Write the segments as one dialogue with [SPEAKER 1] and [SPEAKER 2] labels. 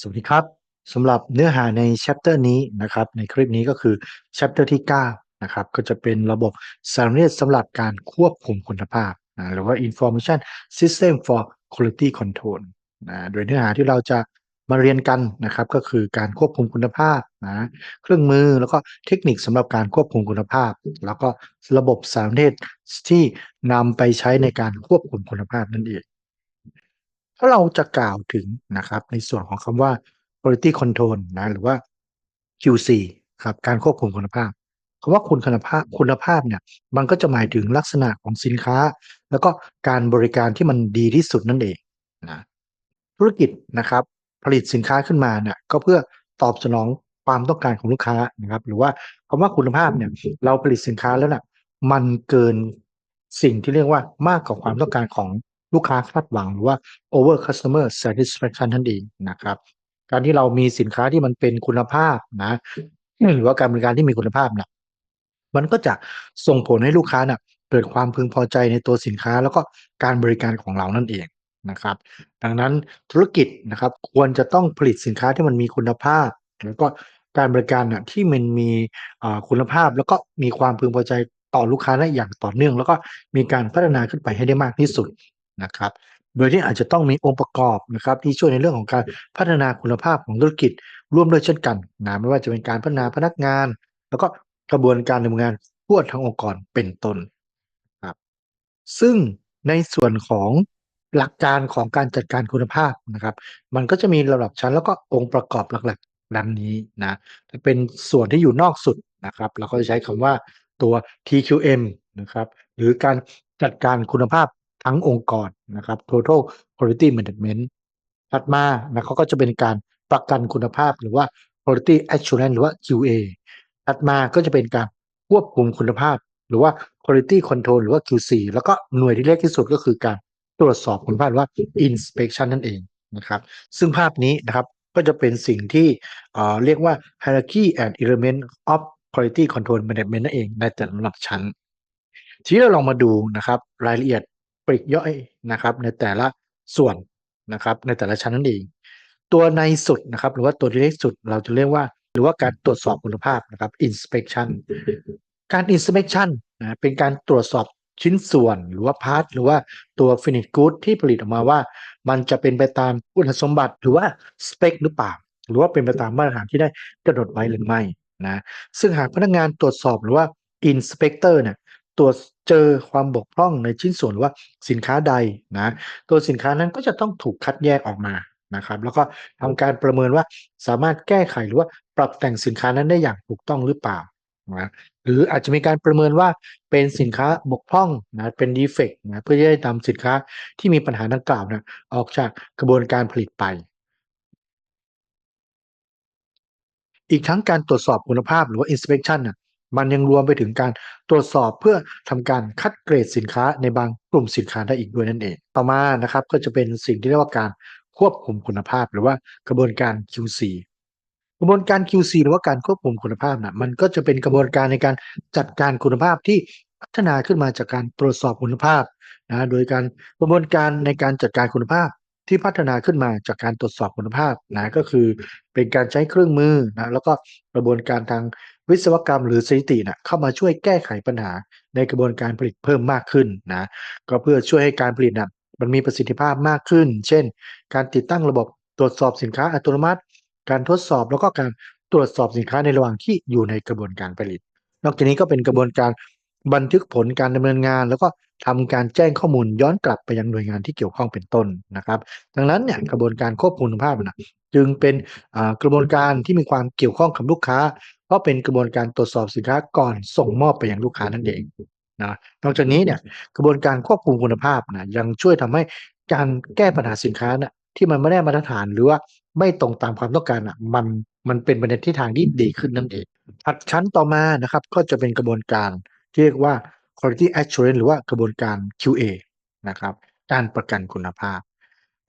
[SPEAKER 1] สวัสดีครับสำหรับเนื้อหาใน chapter นี้นะครับ ในคลิปนี้ก็คือ chapter ที่ 9 นะครับ ก็จะเป็นระบบสารสนเทศสำหรับการควบคุมคุณภาพนะหรือว่า information system for quality control นะโดยเนื้อหาที่เราจะมาเรียนกันนะครับก็คือการควบคุมคุณภาพนะเครื่องมือแล้วก็เทคนิคสำหรับการควบคุมคุณภาพ แล้วก็ระบบสารสนเทศที่นำไปใช้ในการควบคุมคุณภาพนั่นเอง ถ้าเราจะกล่าวถึงนะครับในส่วนของคำว่า quality control นะหรือว่า QC ครับการควบคุมคุณภาพคำว่าคุณคุณภาพคุณภาพเนี่ยมันก็จะหมายถึงลักษณะของสินค้า แล้วก็การบริการที่มันดีที่สุดนั่นเองนะธุรกิจนะครับผลิตสินค้าขึ้นมาเนี่ยก็เพื่อตอบสนองความต้องการของลูกค้านะครับ หรือว่าคำว่าคุณภาพเนี่ยเราผลิตสินค้าแล้วนะ่ะมันเกินสิ่งที่เรียกว่ามากกว่าความต้องการของ ลูกค้าคาดหวังหรือว่า over customer satisfaction นั่นเองนะครับ การที่เรามีสินค้าที่มันเป็นคุณภาพนะหรือว่าการบริการที่มีคุณภาพเนี่ยมันก็จะส่งผลให้ลูกค้านี่ยเกิดความพึงพอใจในตัวสินค้าแล้วก็การบริการของเรานั่นเองนะครับ ดังนั้นธุรกิจนะครับควรจะต้องผลิตสินค้าที่มันมีคุณภาพ แล้วก็การบริการน่ะที่มันมีคุณภาพ แล้วก็มีความพึงพอใจต่อลูกค้าได้อย่างต่อเนื่อง แล้วก็มีการพัฒนาขึ้นไปให้ได้มากที่สุด นะครับ โดยที่อาจจะต้องมีองค์ประกอบนะครับที่ช่วยในเรื่องของการพัฒนาคุณภาพของธุรกิจ ร่วมด้วยเช่นกันนะไม่ว่าจะเป็นการพัฒนาพนักงาน แล้วก็กระบวนการดำเนินงานทั่วทั้งองค์กรเป็นต้นครับซึ่งในส่วนของหลักการของการจัดการคุณภาพนะครับ มันก็จะมีระดับชั้นแล้วก็องค์ประกอบหลักๆดังนี้นะเป็นส่วนที่อยู่นอกสุดนะครับ เราก็จะใช้คำว่าตัว TQM นะครับ หรือการจัดการคุณภาพ ทั้งองค์กรนะครับ total quality management ถัดมานะเขาก็จะเป็นการประกันคุณภาพหรือว่า quality assurance หรือว่า QA ถัดมาก็จะเป็นการควบคุมคุณภาพ หรือว่า quality control หรือว่า QC แล้วก็หน่วยที่เล็กที่สุดก็คือการตรวจสอบคุณภาพหรือว่า inspection นั่นเองนะครับ ซึ่งภาพนี้นะครับก็จะเป็นสิ่งที่เรียกว่า hierarchy and element of quality control management นั่นเองในแต่ละลำดับชั้น ทีนี้เราลองมาดูนะครับรายละเอียด ปลีกย่อยนะครับ ในแต่ละส่วนนะครับในแต่ละชั้นนั่นเอง ตัวในสุดนะครับ หรือว่าตัวที่เล็กสุดเราจะเรียกว่า หรือว่าการตรวจสอบคุณภาพนะครับ inspection การ inspection นะเป็นการตรวจสอบชิ้นส่วนหรือว่าพาร์ทหรือว่าตัว finished good ที่ผลิตออกมาว่า มันจะเป็นไปตามคุณสมบัติหรือว่าสเปคหรือเปล่าหรือว่าเป็นไปตามมาตรฐานที่ได้กำหนดไว้หรือไม่นะซึ่งหากพนักงานตรวจสอบหรือว่า inspector เนี่ย ตรวจเจอความบกพร่องในชิ้นส่วนว่าสินค้าใดนะตัวสินค้านั้นก็จะต้องถูกคัดแยกออกมานะครับแล้วก็ทำการประเมินว่าสามารถแก้ไขหรือว่าปรับแต่งสินค้านั้นได้อย่างถูกต้องหรือเปล่านะหรืออาจจะมีการประเมินว่าเป็นสินค้าบกพร่องนะเป็นดีเฟกต์นะเพื่อจะได้นำสินค้าที่มีปัญหาดังกล่าวนะออกจากกระบวนการผลิตไป อีกทั้งการตรวจสอบคุณภาพหรือว่า inspection นะ มันยังรวมไปถึงการตรวจสอบเพื่อทำการคัดเกรดสินค้าในบางกลุ่มสินค้าได้อีกด้วยนั่นเอง ต่อมานะครับก็จะเป็นสิ่งที่เรียกว่าการควบคุมคุณภาพ หรือว่ากระบวนการ QC กระบวนการ QC หรือว่าการควบคุมคุณภาพนะมันก็จะเป็นกระบวนการในการจัดการคุณภาพที่พัฒนาขึ้นมาจากการตรวจสอบคุณภาพนะโดยการกระบวนการในการจัดการคุณภาพที่พัฒนาขึ้นมาจากการตรวจสอบคุณภาพนะก็คือเป็นการใช้เครื่องมือนะแล้วก็กระบวนการทาง วิศวกรรมหรือสถิตินะเข้ามาช่วยแก้ไขปัญหาในกระบวนการผลิตเพิ่มมากขึ้นนะก็เพื่อช่วยให้การผลิตนะมันมีประสิทธิภาพมากขึ้น เช่น การติดตั้งระบบตรวจสอบสินค้าอัตโนมัติ การทดสอบแล้วก็การตรวจสอบสินค้าในระหว่างที่อยู่ในกระบวนการผลิต นอกจากนี้ก็เป็นกระบวนการบันทึกผลการดำเนินงาน แล้วก็ทำการแจ้งข้อมูลย้อนกลับไปยังหน่วยงานที่เกี่ยวข้องเป็นต้นนะครับ ดังนั้นเนี่ยกระบวนการควบคุมคุณภาพนะจึงเป็นกระบวนการที่มีความเกี่ยวข้องกับลูกค้า เพราะเป็นกระบวนการตรวจสอบสินค้าก่อนส่งมอบไปยังลูกค้านั่นเองนะนอกจากนี้เนี่ยกระบวนการควบคุมคุณภาพนะยังช่วยทำให้การแก้ปัญหาสินค้านะที่มันไม่ได้มาตรฐานหรือว่าไม่ตรงตามความต้องการอะมันมันเป็นไปในทิศทางที่ดีขึ้นนั่นเองถัดชั้นต่อมานะครับ ก็จะเป็นกระบวนการที่เรียกว่า quality assurance หรือว่ากระบวนการ QA นะครับ การประกันคุณภาพ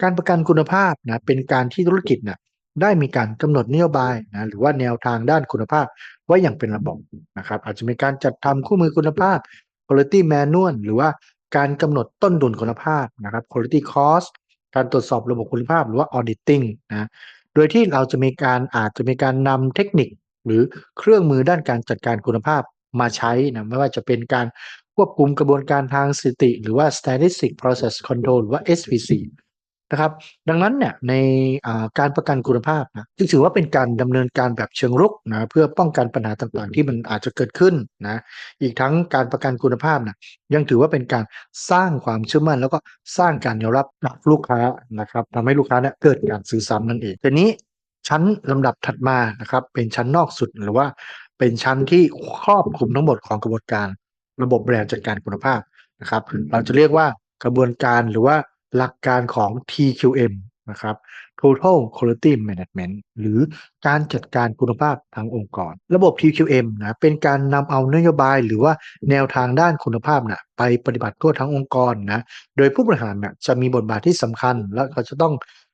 [SPEAKER 1] การประกันคุณภาพนะเป็นการที่ธุรกิจนะ ได้มีการกำหนดนโยบายนะหรือว่าแนวทางด้านคุณภาพไว้อย่างเป็นระบบนะครับอาจจะมีการจัดทำคู่มือคุณภาพ quality manual หรือว่าการกำหนดต้นทุนคุณภาพนะครับ quality cost การตรวจสอบระบบคุณภาพหรือว่า auditing นะโดยที่เราจะมีการอาจจะมีการนำเทคนิค หรือเครื่องมือด้านการจัดการคุณภาพมาใช้นะไม่ว่าจะเป็นการควบคุมกระบวนการทางสถิติ หรือว่า Statistic Process Control หรือว่า SPC นะครับ ดังนั้นเนี่ยในการประกันคุณภาพนะจึงถือว่าเป็นการดำเนินการแบบเชิงรุกนะเพื่อป้องกันปัญหาต่างๆ ที่มันอาจจะเกิดขึ้นนะอีกทั้งการประกันคุณภาพนะยังถือว่าเป็นการสร้างความเชื่อมั่น แล้วก็สร้างการยอมรับจากลูกค้านะครับทำให้ลูกค้าเนี่ยเกิดการซื้อซ้ำนั่นเองทีนี้ชั้นลำดับถัดมานะครับ เป็นชั้นนอกสุดหรือว่าเป็นชั้นที่ครอบคลุมทั้งหมดของกระบวนการ ระบบบบริหารจัดการคุณภาพนะครับ เราจะเรียกว่ากระบวนการหรือว่า หลักการของ TQM นะครับ Total Quality Management หรือการจัดการคุณภาพทั้งองค์กร ระบบ TQM นะเป็นการนำเอานโยบายหรือว่าแนวทางด้านคุณภาพนะไปปฏิบัติทั่วทั้งองค์กรนะโดยผู้บริหารนะจะมีบทบาทที่สำคัญ และเขาจะต้อง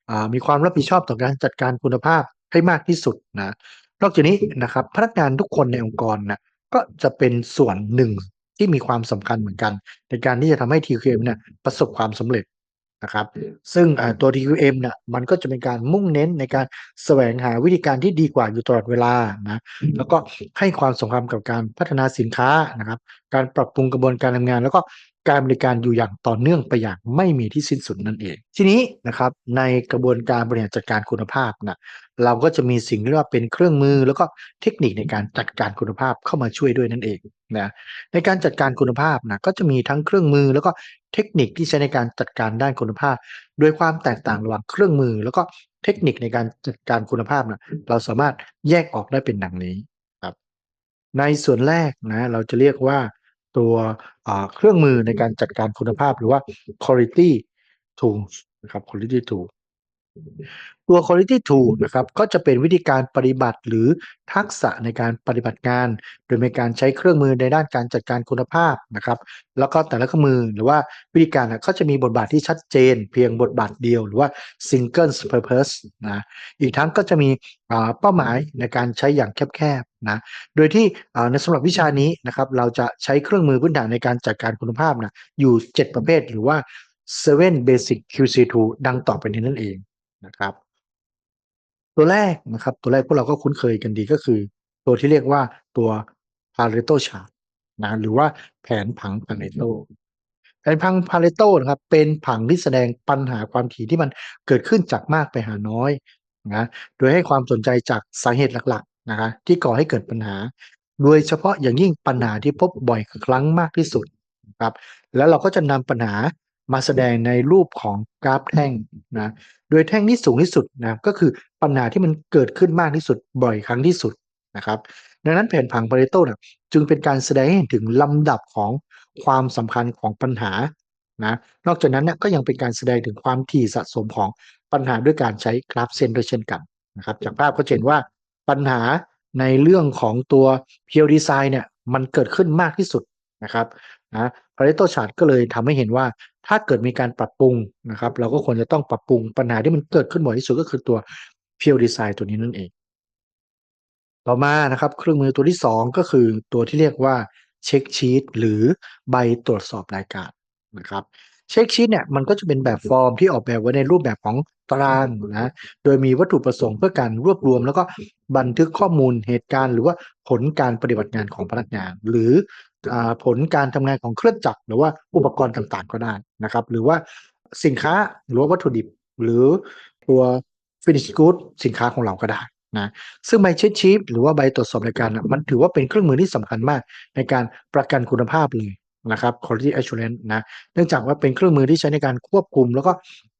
[SPEAKER 1] อมีความรับผิดชอบต่อการจัดการคุณภาพให้มากที่สุดนะนอกจากนี้นะครับพนักงานทุกคนในองค์กรนะก็จะเป็นส่วนหนึ่งที่มีความสำคัญเหมือนกัน ในการที่จะทำให้ TQM เนี่ยประสบความสำเร็จ นะครับ ซึ่งตัว TQM เนี่ยมันก็จะเป็นการมุ่งเน้นในการแสวงหาวิธีการที่ดีกว่าอยู่ตลอดเวลานะแล้วก็ให้ความสำคัญกับการพัฒนาสินค้านะครับ การปรับปรุงกระบวนการทำงาน แล้วก็ การบริการอยู่อย่างต่อเนื่องไปอย่างไม่มีที่สิ้นสุดนั่นเอง ทีนี้นะครับในกระบวนการบริหารจัดการคุณภาพนะเราก็จะมีสิ่งที่เรียกว่าเป็นเครื่องมือ แล้วก็เทคนิคในการจัดการคุณภาพเข้ามาช่วยด้วยนั่นเองนะในการจัดการคุณภาพนะก็จะมีทั้งเครื่องมือ แล้วก็เทคนิคที่ใช้ในการจัดการด้านคุณภาพ โดยความแตกต่างระหว่างเครื่องมือ แล้วก็เทคนิคในการจัดการคุณภาพนะเราสามารถแยกออกได้เป็นดังนี้ครับในส่วนแรกนะเราจะเรียกว่า ตัวเครื่องมือในการจัดการคุณภาพหรือว่า quality tools นะครับ quality tool ตัว quality tool นะครับก็จะเป็นวิธีการปฏิบัติหรือทักษะในการปฏิบัติงาน โดยมีการใช้เครื่องมือในด้านการจัดการคุณภาพนะครับ แล้วก็แต่ละเครื่องมือหรือว่าวิธีการก็จะมีบทบาทที่ชัดเจน เพียงบทบาทเดียวหรือว่า single purpose นะอีกทั้งก็จะมีเป้าหมายในการใช้อย่างแคบๆนะโดยที่ในสำหรับวิชานี้นะครับเราจะใช้เครื่องมือพื้นฐานในการจัดการคุณภาพนะอยู่ 7 ประเภทหรือว่า seven basic QC tool ดังต่อไปนี้นั่นเอง นะครับ ตัวแรกนะครับตัวแรกพวกเราก็คุ้นเคยกันดีก็คือ ตัวที่เรียกว่าตัว Pareto chart นะหรือว่าแผนผัง Pareto แผนพัง Pareto นะครับ เป็นผังที่แสดงปัญหาความถี่ที่มันเกิดขึ้นจากมากไปหาน้อยนะโดยให้ความสนใจจากสาเหตุหลักๆนะคะที่ก่อให้เกิดปัญหา โดยเฉพาะอย่างยิ่งปัญหาที่พบบ่อยครั้งมากที่สุดครับแล้วเราก็จะนำปัญหา มาแสดงในรูปของกราฟแท่งนะโดยแท่งที่สูงที่สุดนะก็คือปัญหาที่มันเกิดขึ้นมากที่สุดบ่อยครั้งที่สุดนะครับ ดังนั้นแผนผังปาเรโตนะจึงเป็นการแสดงให้เห็นถึงลำดับของความสำคัญของปัญหานะนอกจากนั้นเนี่ยก็ยังเป็นการแสดงถึงความถี่สะสมของปัญหาด้วยการใช้กราฟเส้นด้วยเช่นกันนะครับ จากภาพก็เห็นว่าปัญหาในเรื่องของตัวเพียวดีไซน์เนี่ยมันเกิดขึ้นมากที่สุดนะครับนะพาริโตชาร์ตก็เลยทำให้เห็นว่า ถ้าเกิดมีการปรับปรุงนะครับ เราก็ควรจะต้องปรับปรุงปัญหาที่มันเกิดขึ้นบ่อยที่สุดก็คือตัวเพียวดีไซน์ตัวนี้นั่นเอง ต่อมานะครับ เครื่องมือตัวที่ 2 ก็คือตัวที่เรียกว่าเช็คชีตหรือใบตรวจสอบรายการนะครับเช็คชีตเนี่ยมันก็จะเป็นแบบฟอร์มที่ออกแบบไว้ในรูปแบบของตารางนะโดยมีวัตถุประสงค์เพื่อการรวบรวม แล้วก็บันทึกข้อมูลเหตุการณ์ หรือว่าผลการปฏิบัติงานของพนักงาน หรือ ผลการทำงานของเครื่องจักรหรือว่าอุปกรณ์ต่างๆก็ได้นะครับ หรือว่าสินค้าหรือว่าวัตถุดิบ หรือตัว finish good สินค้าของเราก็ได้นะซึ่งใบเช็คชีพหรือว่าใบตรวจสอบรายการมันถือว่าเป็นเครื่องมือที่สำคัญมาก ในการประกันคุณภาพเลยนะครับ quality assurance นะเนื่องจากว่าเป็นเครื่องมือที่ใช้ในการควบคุม แล้วก็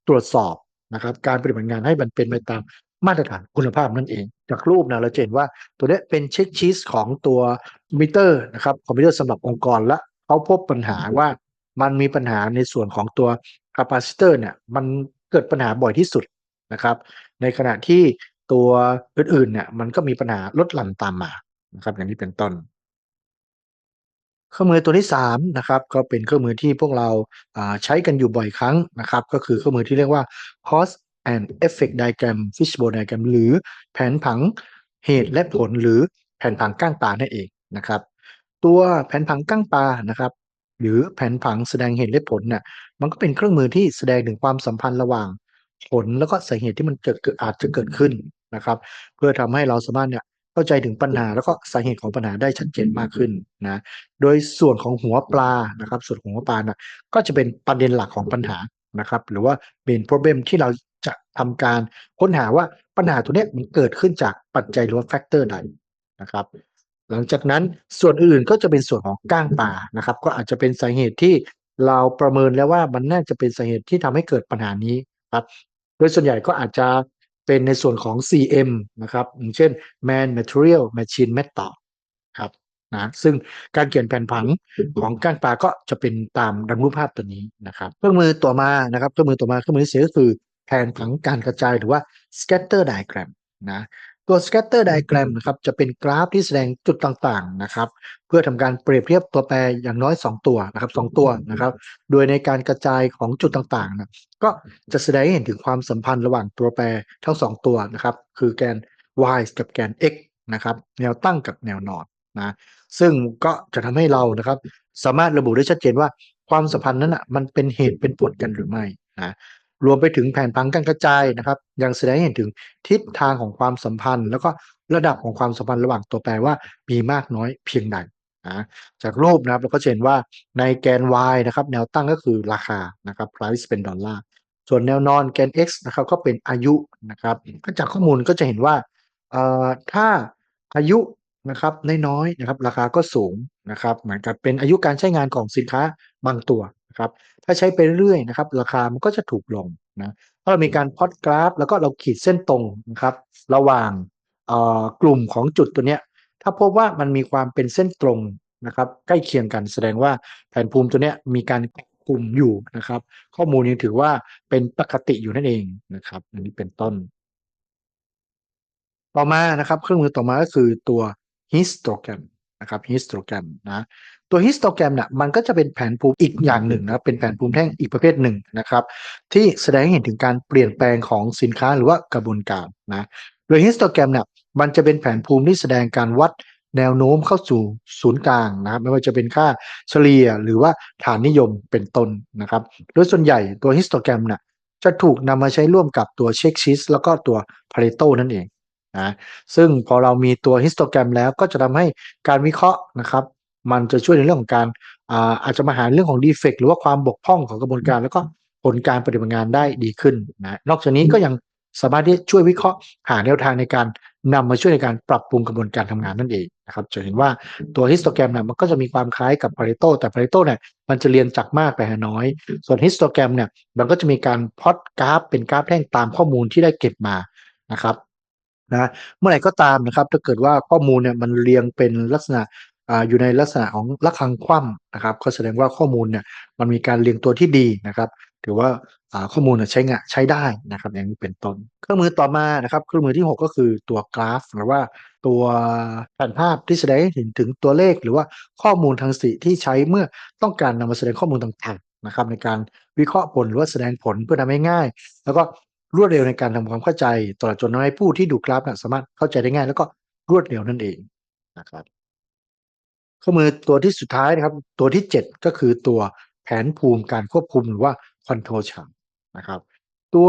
[SPEAKER 1] ตรวจสอบนะครับการปฏิบัติงานให้มันเป็นไปตาม มาตรฐานคุณภาพนั่นเอง จากรูปนะเราเห็นว่าตัวนี้เป็นเช็คชีสของตัวมิเตอร์นะครับคอมพิวเตอร์สำหรับองค์กรและเขาพบปัญหาว่ามันมีปัญหาในส่วนของตัวคาปาซิเตอร์เนี่ยมันเกิดปัญหาบ่อยที่สุดนะครับในขณะที่ตัวอื่นๆเนี่ยมันก็มีปัญหาลดหลั่นตามมานะครับอย่างนี้เป็นต้นเครื่องมือตัวที่3นะครับก็เป็นเครื่องมือที่พวกเราใช้กันอยู่บ่อยครั้งนะครับ ก็คือเครื่องมือที่เรียกว่า cause and effect diagram fishbowl diagram หรือแผนผังเหตุและผลหรือแผนผังก้างปลานั่นเองนะครับ ตัวแผนผังก้างปลานะครับ หรือแผนผังแสดงเหตุและผลเนี่ยมันก็เป็นเครื่องมือที่แสดงถึงความสัมพันธ์ระหว่างผลแล้วก็สาเหตุที่มันเกิดอาจจะเกิดขึ้นนะครับ เพื่อทำให้เราสามารถเนี่ยเข้าใจถึงปัญหาแล้วก็สาเหตุของปัญหาได้ชัดเจนมากขึ้นนะโดยส่วนของหัวปลานะครับ ส่วนของหัวปลานะก็จะเป็นประเด็นหลักของปัญหานะครับ หรือว่า main problem ที่เรา จะทำการค้นหาว่าปัญหาตัวนี้มันเกิดขึ้นจากปัจจัยหรือว่าแฟกเตอร์ใดนะครับ หลังจากนั้นส่วนอื่นก็จะเป็นส่วนของก้างปลานะครับ ก็อาจจะเป็นสาเหตุที่เราประเมินแล้วว่ามันน่าจะเป็นสาเหตุที่ทำให้เกิดปัญหานี้ครับโดยส่วนใหญ่ก็อาจจะเป็นในส่วนของ CM นะครับอย่างเช่น Man Material Machine Method ครับนะซึ่งการเขียนแผนผังของก้างปลาก็จะเป็นตามดังรูปภาพตัวนี้นะครับ เครื่องมือต่อมานะครับ เครื่องมือต่อมาเครื่องมือที่สี่ก็คือ แผนผังการกระจายหรือว่า scatter diagram นะตัว scatter diagram นะครับจะเป็นกราฟที่แสดงจุดต่างๆนะครับ เพื่อทำการเปรียบเทียบตัวแปรอย่างน้อย 2 ตัวนะครับสตัวนะครับ โดยในการกระจายของจุดต่างๆนะก็จะแสดงให้เห็นถึงความสัมพันธ์ระหว่างตัวแปรทั้ง 2 ตัวนะครับ คือแกน y กับแกน x นะครับแนวตั้งกับแนวนอนนะซึ่งก็จะทำให้เรานะครับ สามารถระบุได้ชัดเจนว่าความสัมพันธ์นั้นอะมันเป็นเหตุเป็นผลกันหรือไม่นะ รวมไปถึงแผนพังการกระจายนะครับ ยังแสดงให้เห็นถึงทิศทางของความสัมพันธ์ แล้วก็ระดับของความสัมพันธ์ระหว่างตัวแปรว่ามีมากน้อยเพียงใดนะจากรูปนะครับเราก็เห็นว่าในแกน y นะครับแนวตั้งก็คือราคานะครับ price เป็นดอลลาร์ส่วนแนวนอนแกน x นะครับก็เป็นอายุนะครับก็จากข้อมูลก็จะเห็นว่าเอ่อถ้าอายุนะครับน้อยๆนะครับราคาก็สูงนะครับเหมือนกับเป็นอายุการใช้งานของสินค้าบางตัว นะครับถ้าใช้ไปเรื่อยๆนะครับ ราคามันก็จะถูกลงนะถ้าเรามีการพอดกราฟ แล้วก็เราขีดเส้นตรงนะครับ ระหว่างกลุ่มของจุดตัวเนี้ย ถ้าพบว่ามันมีความเป็นเส้นตรงนะครับ ใกล้เคียงกันแสดงว่าแผนภูมิตัวเนี้ยมีการกลุ่มอยู่นะครับ ข้อมูลยังถือว่าเป็นปกติอยู่นั่นเองนะครับ อันนี้เป็นต้น ต่อมานะครับ เครื่องมือต่อมาก็คือตัว histogram นะครับ histogram นะ ตัว histogram เนี่ยมันก็จะเป็นแผนภูมิอีกอย่างหนึ่งนะเป็นแผนภูมิแท่งอีกประเภทหนึ่งนะครับ ที่แสดงให้เห็นถึงการเปลี่ยนแปลงของสินค้าหรือว่ากระบวนการนะโดย histogram เนี่ยมันจะเป็นแผนภูมิที่แสดงการวัดแนวโน้มเข้าสู่ศูนย์กลางนะครับไม่ว่าจะเป็นค่าเฉลี่ยหรือว่าฐานนิยมเป็นต้นนะครับ โดยส่วนใหญ่ตัว histogram เนี่ยจะถูกนำมาใช้ร่วมกับตัวเช็คชีสแล้วก็ตัว Pareto นั่นเองนะซึ่งพอเรามีตัวฮิสโตแกรมแล้วก็จะทำให้การวิเคราะห์นะครับ มันจะช่วยในเรื่องของการอาอาจจะมาหาเรื่องของดีเฟกหรือว่าความบกพร่องของกระบวนการ แล้วก็ผลการปฏิบัติงานได้ดีขึ้นนะนอกจากนี้ก็ยังสามารถที่ช่วยวิเคราะห์หาแนวทางในการนำมาช่วยในการปรับปรุงกระบวนการทำงานนั่นเองนะครับจะเห็นว่าตัวฮิสโตแกรมเนี่ยมันก็จะมีความคล้ายกับพาริโตแต่พาริโตเนี่ยมันจะเรียนจากมากไปหาน้อย ส่วนฮิสโตแกรมเนี่ยมันก็จะมีการพอดกราฟ เป็นกราฟแท่งตามข้อมูลที่ได้เก็บมานะครับนะเมื่อไหร่ก็ตามนะครับถ้าเกิดว่าข้อมูลเนี่ยมันเรียงเป็นลักษณะ อยู่ในลักษณะของระฆังคว่ำนะครับ ก็แสดงว่าข้อมูลเนี่ยมันมีการเรียงตัวที่ดีนะครับ ถือว่าข้อมูลใช้งานใช้ได้นะครับ อย่างนี้เป็นต้น เครื่องมือต่อมานะครับ เครื่องมือที่ 6 ก็คือตัวกราฟ หรือว่าตัวแผนภาพที่แสดงให้เห็นถึงตัวเลข หรือว่าข้อมูลทางสติที่ใช้เมื่อต้องการนำมาแสดงข้อมูลต่างๆนะครับ ในการวิเคราะห์ผลหรือว่าแสดงผลเพื่อทำให้ง่าย แล้วก็รวดเร็วในการทำความเข้าใจตลอดจนทำให้ผู้ที่ดูกราฟนะสามารถเข้าใจได้ง่าย แล้วก็รวดเร็วนั่นเองนะครับ ครื่อมือตัวที่สุดท้ายนะครับ ตัวที่ 7 ก็คือตัวแผนภูมิการควบคุมหรือว่าคอนโทรลชาร์ตนะครับ ตัว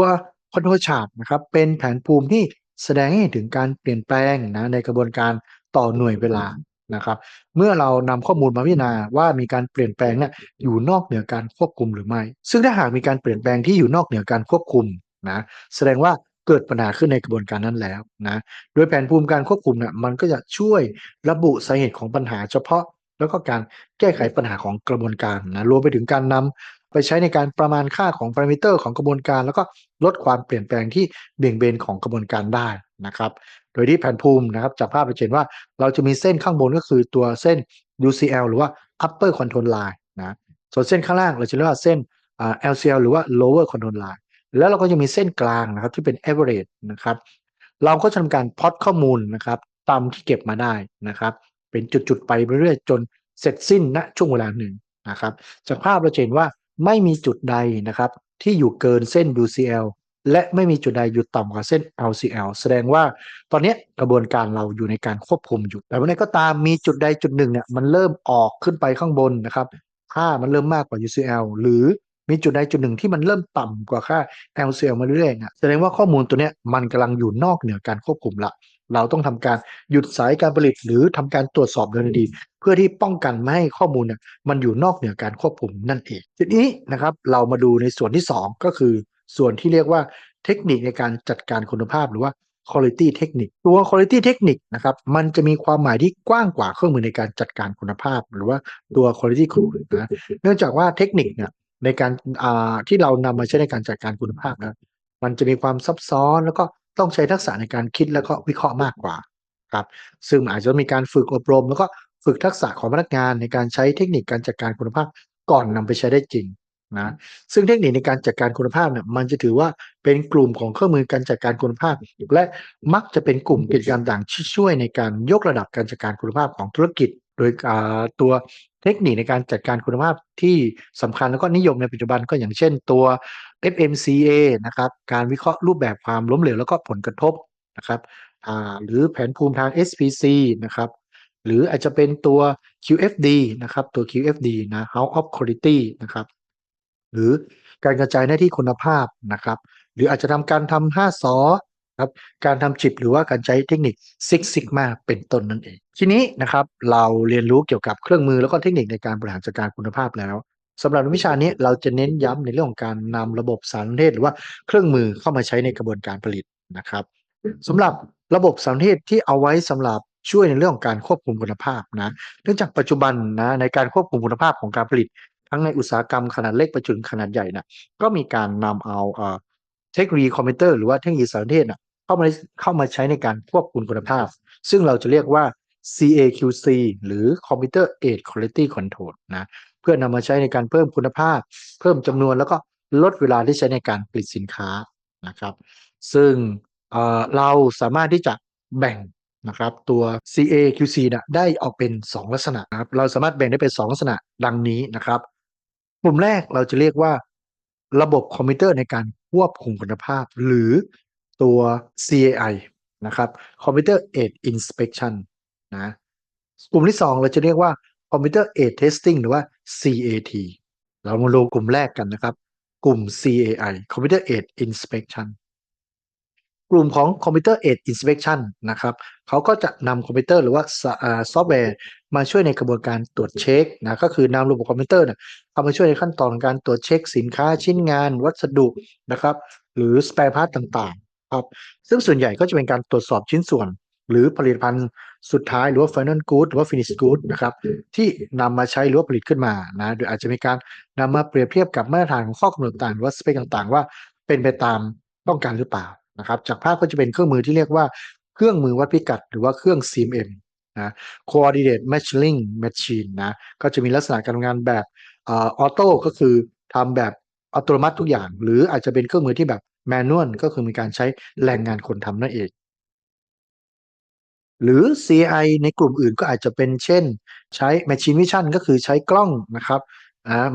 [SPEAKER 1] คอนโทรลชาร์ตนะครับ เป็นแผนภูมิที่แสดงให้เห็นถึงการเปลี่ยนแปลงนะในกระบวนการต่อหน่วยเวลานะครับ เมื่อเรานำข้อมูลมาพิจารณาว่ามีการเปลี่ยนแปลงนะ่ะอยู่นอกเหนือการควบคุมหรือไม่ ซึ่งถ้าหากมีการเปลี่ยนแปลงที่อยู่นอกเหนือการควบคุมนะแสดงว่า เกิดปัญหาขึ้นในกระบวนการนั้นแล้วนะโดยแผนภูมิการควบคุมเนะ่ะมันก็จะช่วยระบุสาเหตุของปัญหาเฉพาะ แล้วก็การแก้ไขปัญหาของกระบวนการนะรวมไปถึงการนำไปใช้ในการประมาณค่าของพารามิเตอร์ของกระบวนการ แล้วก็ลดความเปลี่ยนแปลงที่เบี่ยงเบนของกระบวนการได้นะครับ โดยที่แผนภูมินะครับจากภาพจะเห็นว่าเราจะมีเส้นข้างบนก็คือตัวเส้น UCL หรือว่า upper control line นะส่วนเส้นข้างล่างเราจะเรียกว่าเส้น LCL หรือว่า lower control line แล้วเราก็จะมีเส้นกลางนะครับที่เป็น average นะครับ เราก็จะทำการพอดข้อมูลนะครับตามที่เก็บมาได้นะครับ เป็นจุดๆไปเรื่อยๆจนเสร็จสิ้นณช่วงเวลาหนึ่งนะครับจากภาพเราเห็นว่าไม่มีจุดใดนะครับ ที่อยู่เกินเส้น UCL และไม่มีจุดใดอยู่ต่ำกว่าเส้น LCL แสดงว่าตอนนี้กระบวนการเราอยู่ในการควบคุมอยู่ แต่วันนี้ก็ตามมีจุดใดจุดหนึ่งเนี่ยมันเริ่มออกขึ้นไปข้างบนนะครับค่ามันเริ่มมากกว่า UCL หรือ มีจุดใดจุดหนึ่งที่มันเริ่มต่ำกว่าค่า LCL มาเรื่อยๆนะแสดงว่าข้อมูลตัวเนี้ยมันกำลังอยู่นอกเหนือการควบคุมละเราต้องทำการหยุดสายการผลิตหรือทำการตรวจสอบโดยทันทีเพื่อที่ป้องกันไม่ให้ข้อมูลเนี่ยมันอยู่นอกเหนือการควบคุมนั่นเองทีนี้นะครับเรามาดูในส่วนที่ 2 ก็คือ ส่วนที่เรียกว่าเทคนิคในการจัดการคุณภาพหรือว่า quality technique ตัว quality technique นะครับมันจะมีความหมายที่กว้างกว่าเครื่องมือในการจัดการคุณภาพ หรือว่าตัว quality control นะเนื่องจากว่าเทคนิคเนี่ย ในการอ่าที่เรานำมาใช้ในการจัดการคุณภาพนะมันจะมีความซับซ้อนแล้วก็ต้องใช้ทักษะในการคิดแล้วก็วิเคราะห์มากกว่าครับซึ่งอาจจะมีการฝึกอบรม แล้วก็ฝึกทักษะของพนักงานในการใช้เทคนิคการจัดการคุณภาพก่อนนำไปใช้ได้จริงนะซึ่งเทคนิคในการจัดการคุณภาพเนี่ยมันจะถือว่าเป็นกลุ่มของเครื่องมือการจัดการคุณภาพ และมักจะเป็นกลุ่มกิจกรรมต่างที่ช่วยในการยกระดับการจัดการคุณภาพของธุรกิจ โดยตัวเทคนิคในการจัดการคุณภาพที่สำคัญแล้วก็นิยมในปัจจุบันก็อย่างเช่นตัว FMCA นะครับการวิเคราะห์รูปแบบความล้มเหลวแล้วก็ผลกระทบนะครับหรือแผนภูมิทาง SPC นะครับหรืออาจจะเป็นตัว QFD นะครับตัว QFD นะ House of Quality นะครับหรือการกระจายหน้าที่คุณภาพนะครับหรืออาจจะทำการทำ5สอ ครับการทำจิบหรือว่าการใช้เทคนิค Six Sigma เป็นต้นนั่นเอง ทีนี้นะครับเราเรียนรู้เกี่ยวกับเครื่องมือแล้วก็เทคนิคในการบริหารจัดการคุณภาพแล้วสำหรับวิชานี้เราจะเน้นย้ำในเรื่องของการนำระบบสารสนเทศหรือว่าเครื่องมือเข้ามาใช้ในกระบวนการผลิตนะครับสำหรับระบบสารสนเทศที่เอาไว้สำหรับช่วยในเรื่องของการควบคุมคุณภาพนะเนื่องจากปัจจุบันนะในการควบคุมคุณภาพของการผลิต ทั้งในอุตสาหกรรมขนาดเล็กไปจนถึงขนาดใหญ่นะก็มีการนำเอาเอ่อเทคโนโลยีคอมพิวเตอร์หรือว่าเทคโนโลยีสารสนเทศนะ เข้ามาเข้ามาใช้ในการควบคุมคุณภาพ ซึ่งเราจะเรียกว่า CAQC หรือ Computer Aided Quality Control นะเพื่อนำมาใช้ในการเพิ่มคุณภาพ เพิ่มจำนวนแล้วก็ลดเวลาที่ใช้ในการผลิตสินค้านะครับ ซึ่งเเราสามารถที่จะแบ่งนะครับตัว CAQC นะได้ออกเป็น 2 ลักษณะนะครับเราสามารถแบ่งได้เป็น 2 ลักษณะดังนี้นะครับกลุ่มแรกเราจะเรียกว่า ระบบคอมพิวเตอร์ในการควบคุมคุณภาพ หรือ ตัว CAI นะครับ Computer Aid Inspection นะกลุ่มที่ 2 เราจะเรียกว่า Computer Aid Testing หรือว่า CAT เรามาดูกลุ่มแรกกันนะครับ กลุ่ม CAI Computer Aid Inspection กลุ่มของ Computer Aid Inspection นะครับเขาก็จะนำคอมพิวเตอร์หรือว่าซอฟต์แวร์มาช่วยในกระบวนการตรวจเช็คนะก็คือนำระบบคอมพิวเตอร์เนี่ยเข้ามาช่วยในขั้นตอนการตรวจเช็คสินค้าชิ้นงาน วัสดุนะครับ หรือสเปร์พาร์ตต่าง ครับซึ่งส่วนใหญ่ก็จะเป็นการตรวจสอบชิ้นส่วน หรือผลิตภัณฑ์สุดท้ายหรือว่า final good หรือว่า finish good นะครับที่นำมาใช้หรือว่าผลิตขึ้นมานะโดยอาจจะมีการนำมาเปรียบเทียบกับมาตรฐานของข้อกำหนดต่างหรือว่าสเปคต่างๆ ว่าเป็นไปตามต้องการหรือเปล่านะครับจากภาพก็จะเป็นเครื่องมือที่เรียกว่าเครื่องมือวัดพิกัด หรือว่าเครื่อง CMM นะ Coordinate Measuring Machine นะก็จะมีลักษณะการทำงานแบบออโต้ก็คือทำแบบอัตโนมัติทุกอย่าง หรืออาจจะเป็นเครื่องมือที่แบบ แมนนวลก็คือมีการใช้แรงงานคนทำนั่นเอง หรือ CI ในกลุ่มอื่นก็อาจจะเป็นเช่น ใช้ Machine Vision ก็คือใช้กล้องนะครับ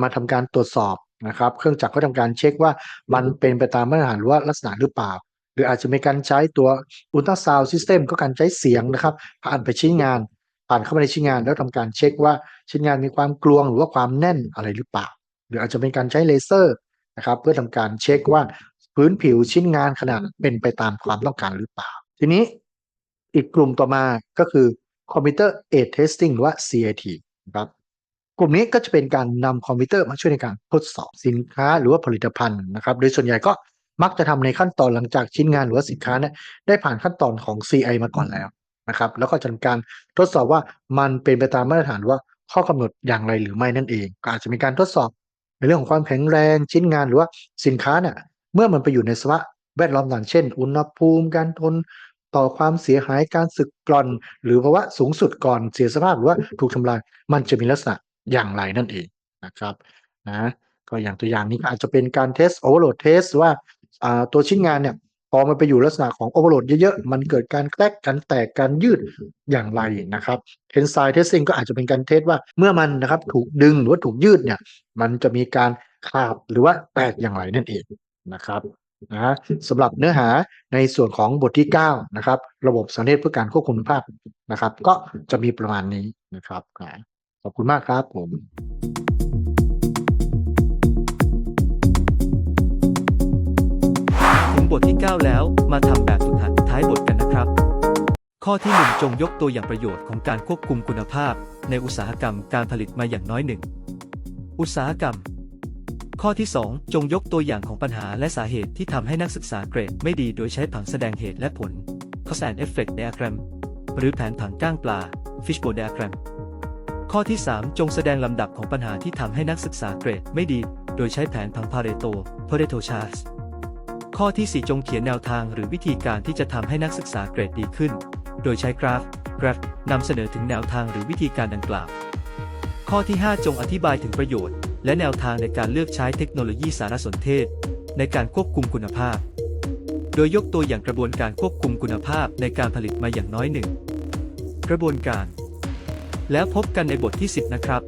[SPEAKER 1] มาทำการตรวจสอบนะครับ เครื่องจักรก็ทำการเช็คว่ามันเป็นไปตามมาตรฐานหรือว่าลักษณะหรือเปล่า หรืออาจจะมีการใช้ตัว Ultrasound System ก็การใช้เสียงนะครับ ผ่านไปชิ้นงาน ผ่านเข้ามาในชิ้นงาน แล้วทำการเช็คว่าชิ้นงานมีความกลวงหรือว่าความแน่นอะไรหรือเปล่า หรืออาจจะเป็นการใช้เลเซอร์นะครับเพื่อทำการเช็คว่า พื้นผิวชิ้นงานขนาดเป็นไปตามความต้องการหรือเปล่า ทีนี้อีกกลุ่มต่อมาก็คือ Computer Aid Testing หรือว่า CAT นะครับกลุ่มนี้ก็จะเป็นการนำคอมพิวเตอร์มาช่วยในการทดสอบสินค้าหรือว่าผลิตภัณฑ์นะครับ โดยส่วนใหญ่ก็มักจะทำในขั้นตอนหลังจากชิ้นงานหรือว่าสินค้าเนี่ยได้ผ่านขั้นตอนของ CI มาก่อนแล้วนะครับ แล้วก็จะทำการทดสอบว่ามันเป็นไปตามมาตรฐานว่าข้อกำหนดอย่างไรหรือไม่นั่นเอง ก็อาจจะมีการทดสอบในเรื่องของความแข็งแรงชิ้นงานหรือว่าสินค้าเนี่ย เมื่อมันไปอยู่ในสภาพแวดล้อมต่างเช่น อุณหภูมิการทนต่อความเสียหายการสึกกร่อน หรือภาวะสูงสุดก่อนเสียสภาพหรือว่าถูกทำลาย มันจะมีลักษณะอย่างไรนั่นเองนะครับนะก็อย่างตัวอย่างนี้อาจจะเป็นการเทสโอเวอร์โหลดเทสว่าตัวชิ้นงานเนี่ยพอมันไปอยู่ลักษณะของโอเวอร์โหลดเยอะๆ มันเกิดการแตกการแตกการยืดอย่างไรนะครับเทนไซเทสซิงก็อาจจะเป็นการเทสว่าเมื่อมันนะครับถูกดึงหรือว่าถูกยืดเนี่ยมันจะมีการขาดหรือว่าแตกอย่างไรนั่นเอง นะครับนะสำหรับเนื้อหาในส่วนของบทที่9นะครับระบบสารเทศเพื่อการควบคุมคุณภาพนะครับ ก็จะมีประมาณนี้นะครับขอบคุณมากครับผมถึงบทที่
[SPEAKER 2] 9 แล้วมาทำแบบฝึกหัดท้ายบทกันนะครับ ข้อที่ 1 จงยกตัวอย่างประโยชน์ของการควบคุมคุณภาพ ในอุตสาหกรรมการผลิตมาอย่างน้อยหนึ่งอุตสาหกรรม ข้อที่ 2 จงยกตัวอย่างของปัญหาและสาเหตุที่ทำให้นักศึกษาเกรดไม่ดีโดยใช้ผังแสดงเหตุและผล cause and effect diagram หรือแผนผังก้างปลา fishbowl diagram ข้อที่ 3 จงแสดงลำดับของปัญหาที่ทำให้นักศึกษาเกรดไม่ดี โดยใช้แผนผังพาเรโต Pareto Charts ข้อที่ 4 จงเขียนแนวทางหรือวิธีการที่จะทำให้นักศึกษาเกรดดีขึ้น โดยใช้กราฟ กราฟนำเสนอถึงแนวทางหรือวิธีการดังกล่าว ข้อที่ 5 จงอธิบายถึงประโยชน์ และแนวทางในการเลือกใช้เทคโนโลยีสารสนเทศ ในการควบคุมคุณภาพ โดยยกตัวอย่างกระบวนการควบคุมคุณภาพในการผลิตมาอย่างน้อยหนึ่งกระบวนการ แล้วพบกันในบทที่ 10 นะครับ